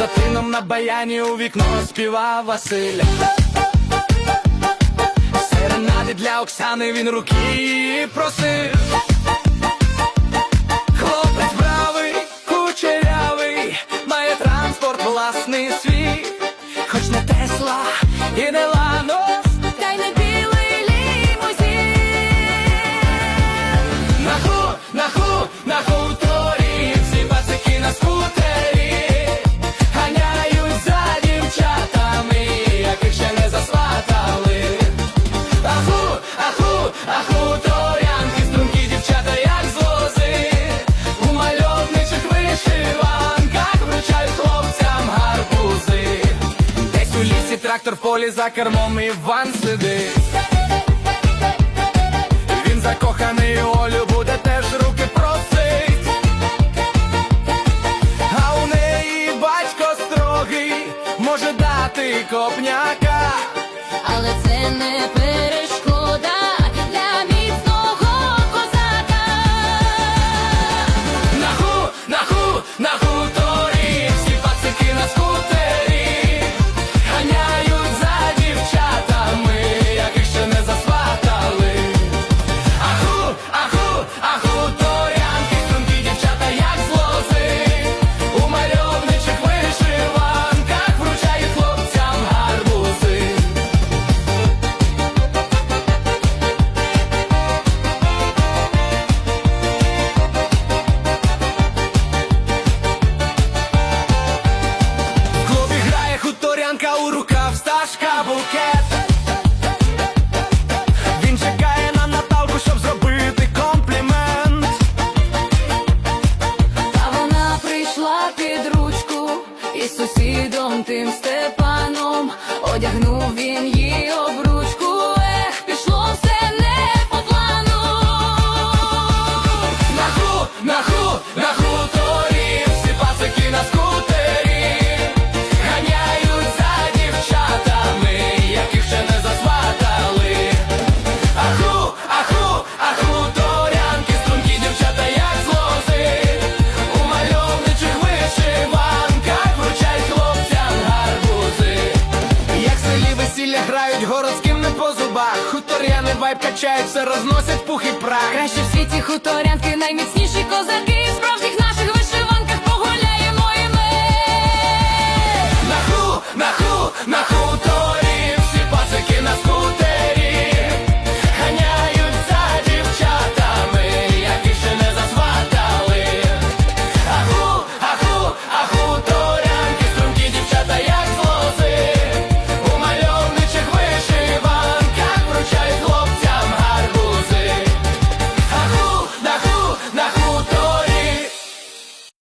за тином на баяні у вікно співав Василь. Серенади для Оксани він руки просив. Хлопець бравий, кучерявий, має транспорт власний свій, хоч не Тесла і не трактор в полі за кермом Іван сидить. Він закоханий у Олю буде теж руки просить. А у неї батько строгий може дати копняка. Хуторянка у рукав стажка букет. Він чекає на Наталку, щоб зробити комплімент. Та вона прийшла під ручку із сусідом тим Степаном. Одягнув він її обручку. Ех, пішло все не по плану. Наху, наху, на хуторяни вайп качають, розносять пух і прах. Краще в світі хуторянки, найміцніші козаки.